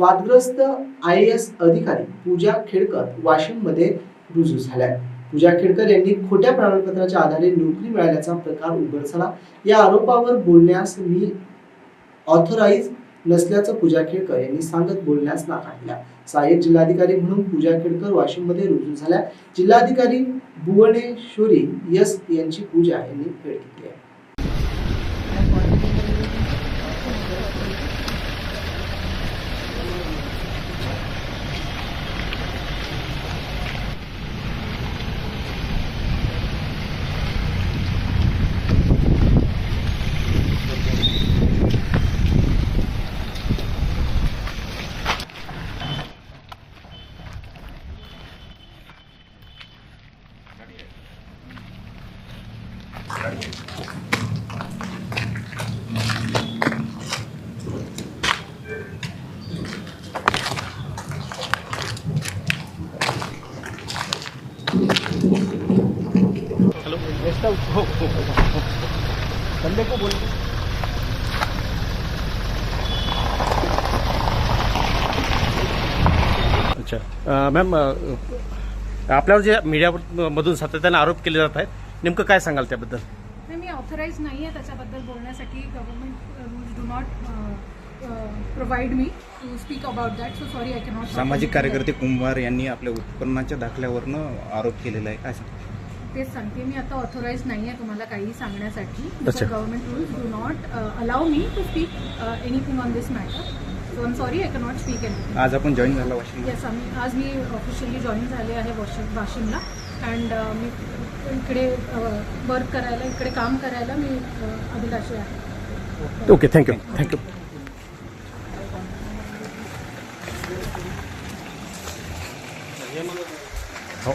वादग्रस्त I S अधिकारी पूजा खेडकर वाशिममध्ये रुजू झाल्या पूजा खेडकर यांनी खोट्या प्रमाणपत्राच्या आधारे नोकरी मिळाल्याचा प्रकार उघड झाला या आरोपावर बोलण्यास मी ऑथराईज नसल्याचं पूजा खेडकर यांनी सांगत बोलण्यास नकार सहाय्यक जिल्हाधिकारी म्हणून पूजा खेडकर वाशिममध्ये रुजू झाल्या. जिल्हाधिकारी भुवनेश्वरी यस यांची पूजा यांनी फेड घेतली आहे. अच्छा. मॅम आपल्यावर जे मीडियामधून सातत्याने आरोप केले जात आहेत नेमकं काय सांगाल त्याबद्दल? नाही मी ऑथराईज नाही आहे त्याच्याबद्दल बोलण्यासाठी. Government rules do not provide me to speak about that so sorry I cannot सामाजिक कार्यकर्ते कुंभार यांनी आपल्या उत्पन्नाच्या दाखल्यावरनं आरोप केलेला आहे. काय सांगता? तेच सांगते मी आता ऑथराईज नाही आहे तुम्हाला काही सांगण्यासाठी. Government rules do not allow me to speak anything on this matter so sorry I cannot speak आज आपण जॉईन झाला वाशिम येस आम्ही आज मी ऑफिशियली जॉईन झाले आहे वाशिम वाशिमला. अँड मी इकडे वर्क करायला इकडे काम करायला मी uh, अभिलाषी आहे. ओके थँक्यू थँक्यू हो.